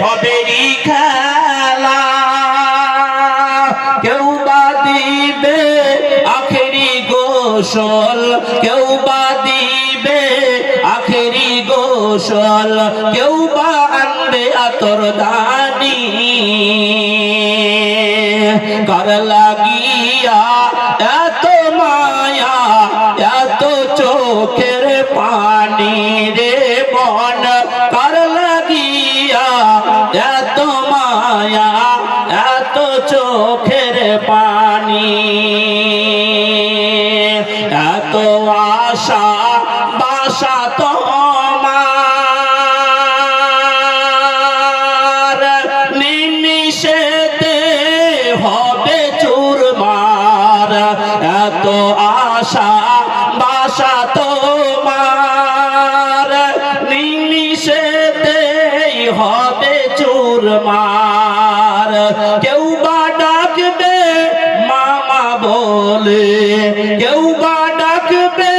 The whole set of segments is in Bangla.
ভবেরি খেলা। কেউ বা দিবে আখেরি গোসল, কেউ বা দিবে আখেরি গোসল, কেউ বা আনবে আতর দানি। কর লাগিয়া এত মায়া, এত চোখের পানি রে? চোখের পানি। এত আশা বাসা তোমার। হবে চুরমার। আশা বাসা তোমার। হবে চুরমার। কেউ বলে, কেউ বা ডাকবে,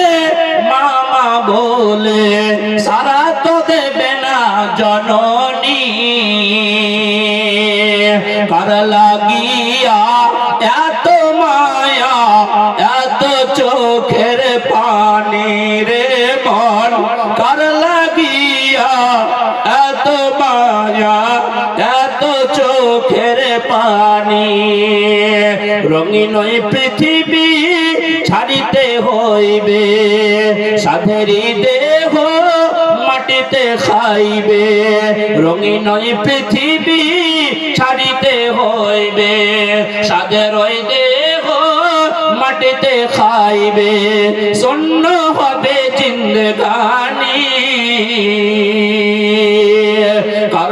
মামা বলে, সারা তো দেবে না জননী। কার লাগিয়া এত মায়া, এত চোখের পানি রে মন। কার লাগিয়া এত মায়া, এত চোখের পানি। রঙিন পৃথিবী ছাড়িতে হইবে সাধেরি দেহ মাটিতে খাইবে। রঙিন পৃথিবী ছাড়িতে হইবে, সাধের দেহ মাটিতে খাইবে। শূন্য হবে জিন্দগানি কর